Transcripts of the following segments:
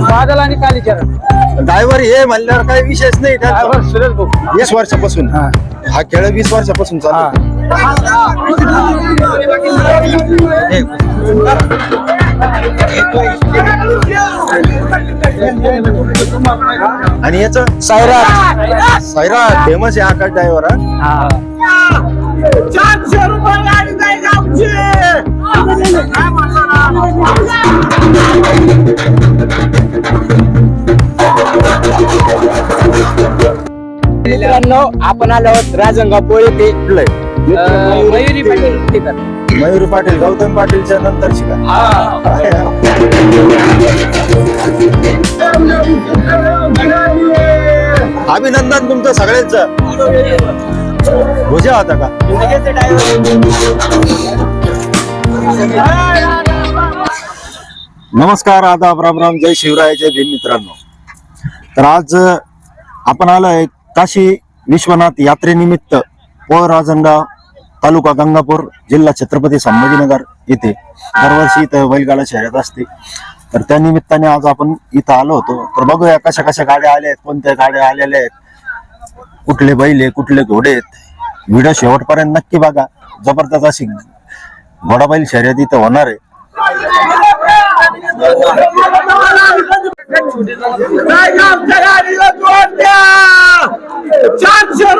बादल आणि कालीचरण ड्रायव्हर हे म्हणल्यावर काही विशेष नाही त्यांचा. ड्रायव्हर सुरेश भाऊ. वीस वर्षापासून. हा. हा खेळ वीस वर्षापासून चालू आहे. आणि याच? सायराज सायरा फेमस आहे आकाश ड्रायव्हर हा. चारशे रुपये गाडी गावची. मित्रांनो आपण आलो आहोत राजंगापूर येथे. अं, मयुरी पाटील मयूर पाटील गौतम पाटीलच्या नंतर शिका अभिनंदन तुमचं सगळ्यांच. भुजा होता का? नमस्कार आदाब राम राम जय शिवराय जय भीम मित्रांनो. तर आज आपण आलोय काशी विश्वनाथ यात्रेनिमित्त पोळ राजनगाव तालुका गंगापूर जिल्हा छत्रपती संभाजीनगर येथे दरवर्षी इथं बैलगाडा शहरात असते. तर त्या निमित्ताने आज आपण इथं आलो होतो. तर बघूया कशा कशा गाड्या आल्या आहेत कोणत्या गाड्या आलेल्या आहेत कुठले बैल आहे कुठले घोडे आहेत. व्हिडिओ शेवटपर्यंत नक्की बघा. जबरदस्त अशी घोडाबैल शर्यत इथं होणार आहे काय गावच्या गाडीला जोड द्या चारशे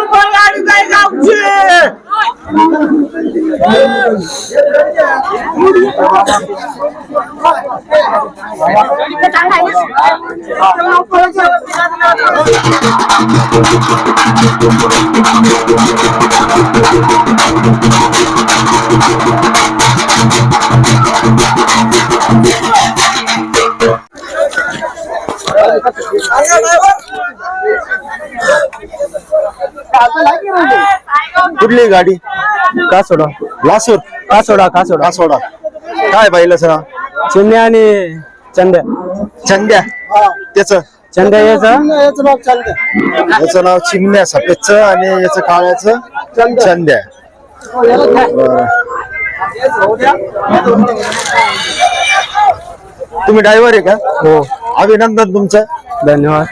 कुठली गाडी? का सोडा लासूर. का सोडा का सोडा कासोडा. काय बैलाचं नाव चिमण्या आणि चंद्या चंद्या त्याच? चंद्या याचं? याचं नाव चिमण्या सफेदचं आणि याचं काळ्याचं चंद्या बरं. तुम्ही ड्रायव्हर आहे का? हो. अभिनंदन तुमचं. धन्यवाद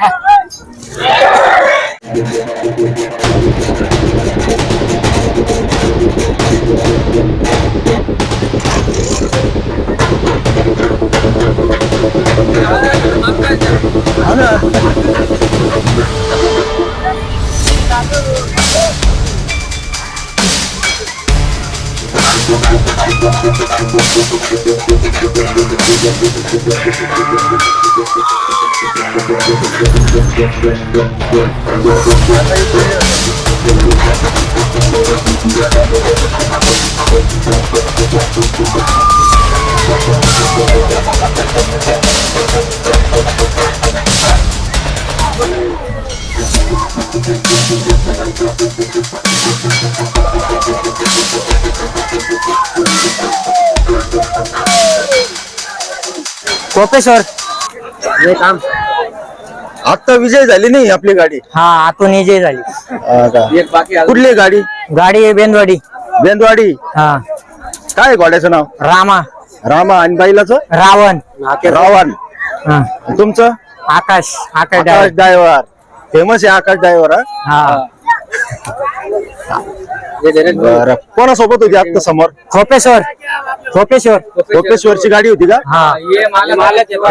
कोपेश्वर हे काम आता विजय झाली नाही आपली गाडी? हा आतून विजय झाली? कुठली गाडी? गाडी आहे बेंदवाडी. बेंदवाडी? हा. काय आहे घोड्याचं नाव? रामा. रामा आणि बैलाचं? रावण. रावण. हा. तुमचं? Akash. Akash Akash driver. Driver famous आहे आकाश ड्रायव्हर हा? बरं. कोणासोबत होती आता समोर? खोपेश्वर खोपेश्वर कोपेश्वरची गाडी होती का? हा.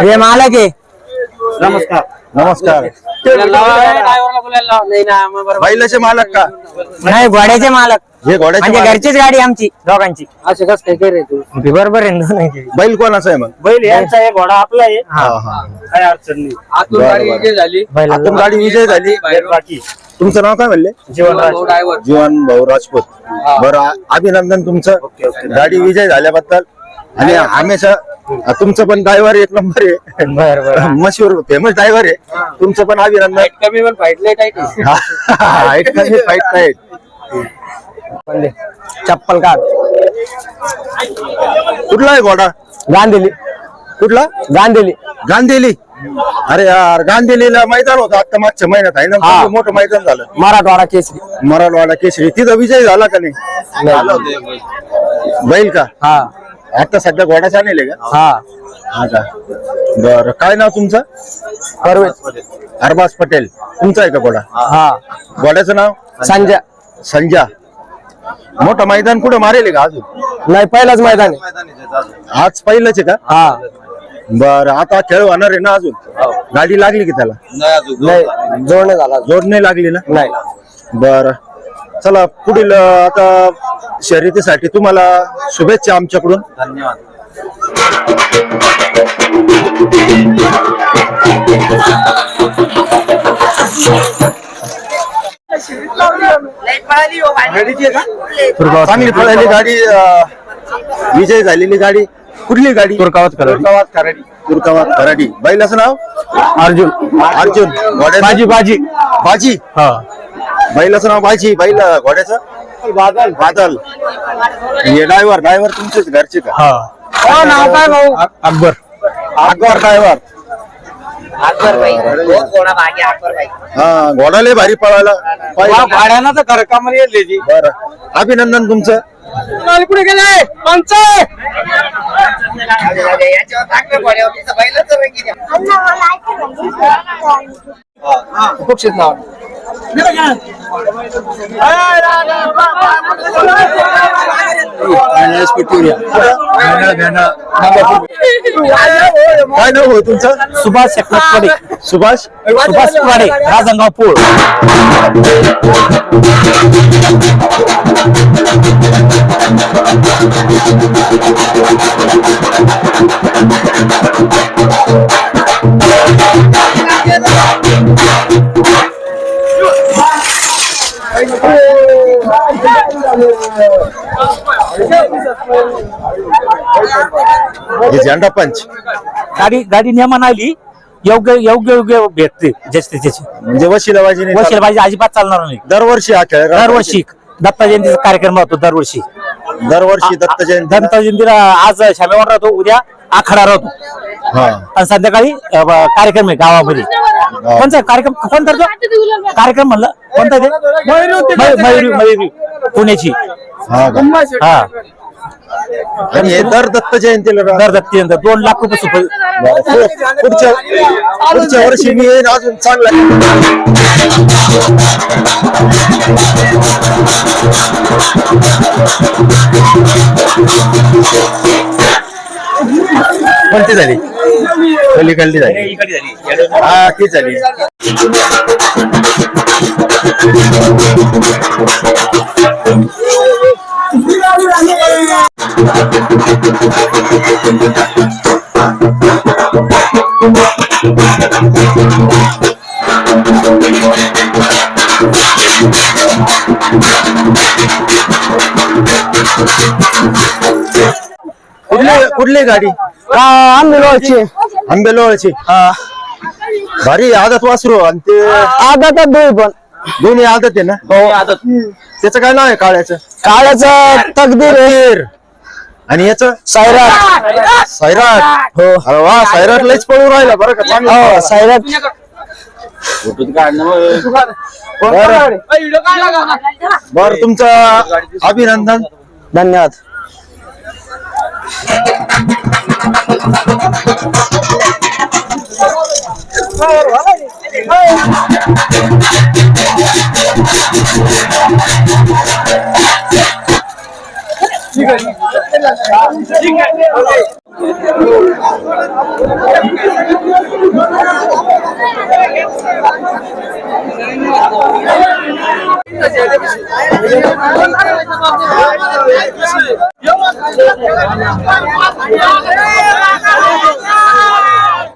हे मालक आहे. नमस्कार. नमस्कार. बैलाचे मालक का? नाही घोड्याचे मालक. हे घोड्याचे म्हणजे मालक. घरचीच गाडी आमची दोघांची. असे कस काय? करे तू? ते बरोबर आहे ना दोघांची. बैल कोणाचा आहे मग? बैल यांचा एक घोडा आपला आहे. हा हा. काय अडचण नाही. आतून गाडी विजय झाली. बैलाला- आतून गाडी विजय झाली. बाकी. तुमचं नाव काय म्हणले? जीवन जीवन भाऊ राजपूत. बरं आ- अभिनंदन तुमचं. गाडी विजय झाल्याबद्दल आणि हमेशा तुमचं पण ड्रायव्हर एक नंबर आहे. बर बर. मशहूर फेमस ड्रायव्हर आहे. तुमचं पण अभिनंदन. कमी पण फाईट हाईट कमी फाईट काय चप्पल काढ. कुठला आहे घोडा? गांधीली. कुठला? गांधीली. गांधीली. अरे यार गांधीलीला मैदान होतं. आता मागच्या महिन्यात आहे ना. हा. मोठं मैदान झालं. मराठवाडा केसरी. मराठवाडा केसरी. तिथं विजय झाला का नाही. बैल का? हा. आता सध्या घोडा चालेल का? हा. हा का? बर. काय नाव तुमचं? परवेज. अरबाज पटेल. तुमचा आहे का घोडा? हा. घोड्याचं नाव? संजय. संजा मोठं मैदान कुठं मारेल का अजून? नाही पहिलाच मैदान आहे. आज पहिलंच आहे का? हा. बर. आता खेळ होणार आहे ना अजून? गाडी लागली की त्याला? नाही जोडणे झाला जोड नाही लागली ना? नाही. बर. चला पुढील आता शर्यतीसाठी तुम्हाला शुभेच्छा आमच्याकडून. चांगली पळाली गाडी विजय झालेली गाडी कुठली गाडी? तुर्कावात तुर्कावात कराडी तुर्कावात कराडी बैलाचं नाव? अर्जुन. अर्जुन. बाजी बाजी. बाजी. हा. बैलाचं नाव बाजी बैल घोड्याचं? बादल. बादल. हे ड्रायव्हर ड्रायव्हर तुमचेच घरचे का? हो. नाव काय भाऊ? अकबर. अकबर ड्रायव्हर. हा घोडाले भारी पळायला. भाड्यानं तर घर कामाला येईल त्याची बरं. अभिनंदन तुमचं. कुठे गेले. पंच नाव काय नाव होय तुमचं? सुभाष एकनाथ पडे. सुभाष? सुभाष पडे राजंगाव पोळ. हे झेंडा पंच. गाडी गाडी नियमन आली योग्य योग्य योग्य भेटते जास्ती त्याची म्हणजे वशिलाबाजी वशील पाहिजे अजिबात चालणार नाही. दरवर्षी हा खेळ. दरवर्षी दत्ता जयंतीचा कार्यक्रम राहतो दरवर्षी. दरवर्षी दत्त जयंती. दत्ता जयंतीला आज शामेवाड राहतो उद्या आखाडा राहतो. हा. आणि संध्याकाळी अ, ब- कार्यक्रम आहे गावामध्ये. कोणता कार्यक्रम? कोणता तो? कार्यक्रम म्हणलं. कोणता ते? मय- मयुरी मयुरी. पुण्याची. हा का? हा. आणि हे दर दत्त जयंतीला. दर दत्ती दोन लाख रुपये सुपर. पु- पुढच्या पुढच्या वर्षी मी येईन अजून चांगला कोणती झाली पलीकडली झाली हा ती झाली कुठली कुठली गाडी? आंबेलोळची आंबेलोळची भारी आदत वासरू आणि ते आदत दोन पण. दोन्ही आदत आहे ना? हो. त्याचं काय नाव आहे काळ्याचं? काळ्याचं तकदीर. आणि याचं? सायराट सैराट हो. अरे वा सैराट लयच पळून राहिला बरं का चांगलं. हो सायराट बरं. बरं तुमचं अभिनंदन. धन्यवाद. 个意思。应该这样。有吗？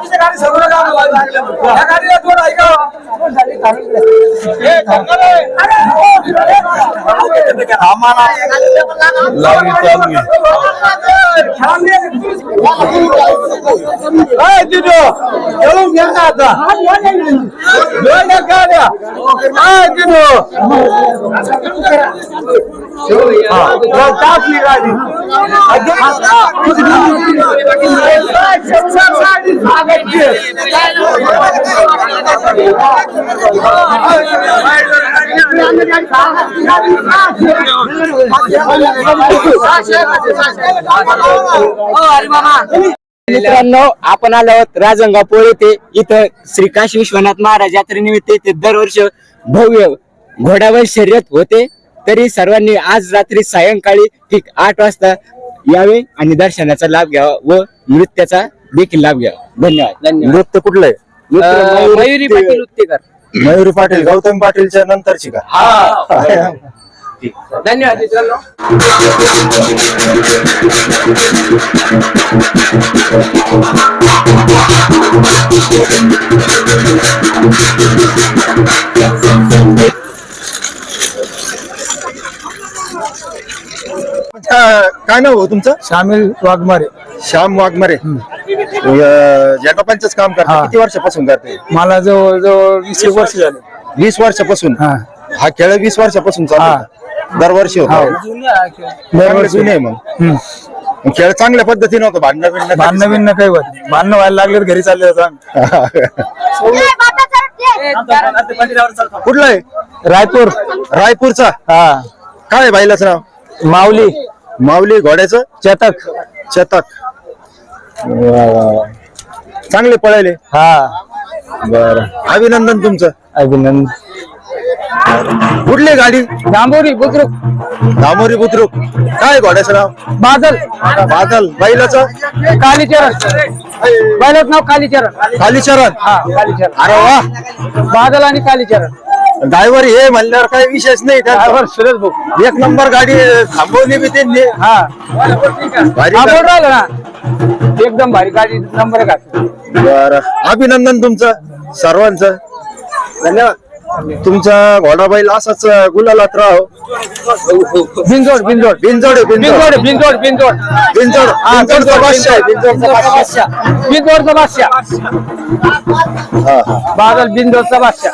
बाकीचे गाणी सगळं गाणं या गाडीला थोडं ऐका आम्हाला लावणी चालू आहे आहेत. तुम्ही पहिलं गाडी पुढं ना मित्रांनो आपण आलो आहोत राजंगापूर येथे. इथं श्री काशी विश्वनाथ महाराज यात्रेनिमित्त इथे दरवर्षी भव्य घोड्यावर शर्यत होते. तरी सर्वांनी आज रात्री सायंकाळी ठीक आठ वाजता यावे आणि दर्शनाचा लाभ घ्यावा व नृत्याचा देखील लाभ घ्यावा. धन्यवाद. धन्यवाद. नृत्य कुठलं आहे? मयुरी पाटील उत्तेकर मयुरी पाटील गौतम पाटीलच्या नंतरची का? धन्यवाद मित्रांनो. अच्छा, काय नाव हो तुमचं? शामिल वाघमारे. श्याम वाघमारे. जटापांचंच काम करते. हा. किती वर्षापासून करते मला जवळ जवळ वीस एक वर्ष झाले. वीस वर्षापासून? हा. हा खेळ वीस वर्षापासून चालू हा. आहे. दरवर्षी होतो. चांगले दरवर्षी. जुने आहे मग. हम्म. खेळ चांगल्या पद्धतीने होतो भांडणं भांडणं बिन्न काही होत नाही. भांडणं व्हायला लागले तर घरी चालले जातो आम्ही कुठलं आहे? रायपूर. रायपूरचा? हा. काय आहे बाईलाच नाव? माऊली. माऊली घोड्याचं? चटक चतक. चांगले पळायले. हा. बर. अभिनंदन तुमचं. अभिनंदन. कुठली गाडी? डांबोरी बुद्रुक. दामोरी बुद्रुक. काय घोड्याचं नाव? बादल. बादल. बैलाचं? कालीचरण. पहिलंच नाव कालीचरण. कालीचरण. हा कालीचरण. अरे वा. बादल आणि कालीचरण. ड्रायव्हर हे म्हणल्यावर काही विशेष नाही त्यांचा. ड्रायव्हर सुरेश भाऊ. एक नंबर गाडी थांबवली बी त्यांनी. हा. भारी हा बोल गाडी. राहिला ना. एकदम भारी गाडी नंबर घातला बरं. अभिनंदन तुमचं सर्वांचं. धन्यवाद. तुमचा घोडा बैल असाच गुलालात राहो. बिनजोड आहे, बिनजोड. बिनजोड बिनजोड बिनजोड. बिनजोड. हा, बादशाह आहे, बिनजोडचा बादशाह. बादशाह. हा, हा. बादल बादशाह.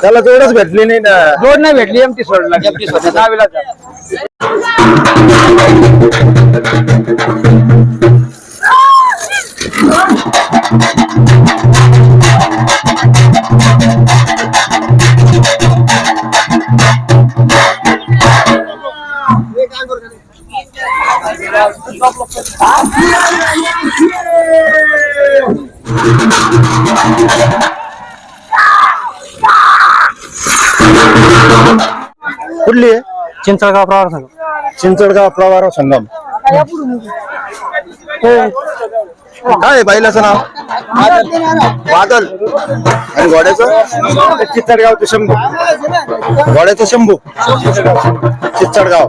त्याला जोडच भेटली नाही ना. जोड नाही भेटली एमटी सोडला एमटी सोडला दहावीला कुठली आहे? चिंचळगाव प्रवार संघ चिंचडगाव प्रवार संगम. काय आहे बैलाचं नाव? बादल. आणि घोड्याचं? चित्तडगावचं शंभू. घोड्याचं शंभू. चित्तडगाव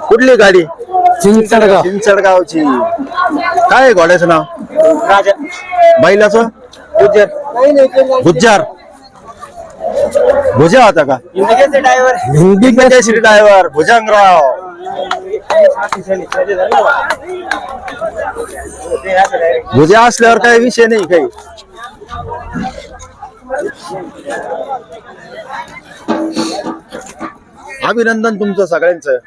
कुठली गाडी? चिंचळगाव चिंचडगावची. काय आहे घोड्याचं नाव? राजा. बैलाचं? गुज्जार. भुजा होता का? हिंदी केसरी ड्रायव्हर भुजंगराव. भुजा असल्यावर काही विषय नाही काही. अभिनंदन तुमचं सगळ्यांचं.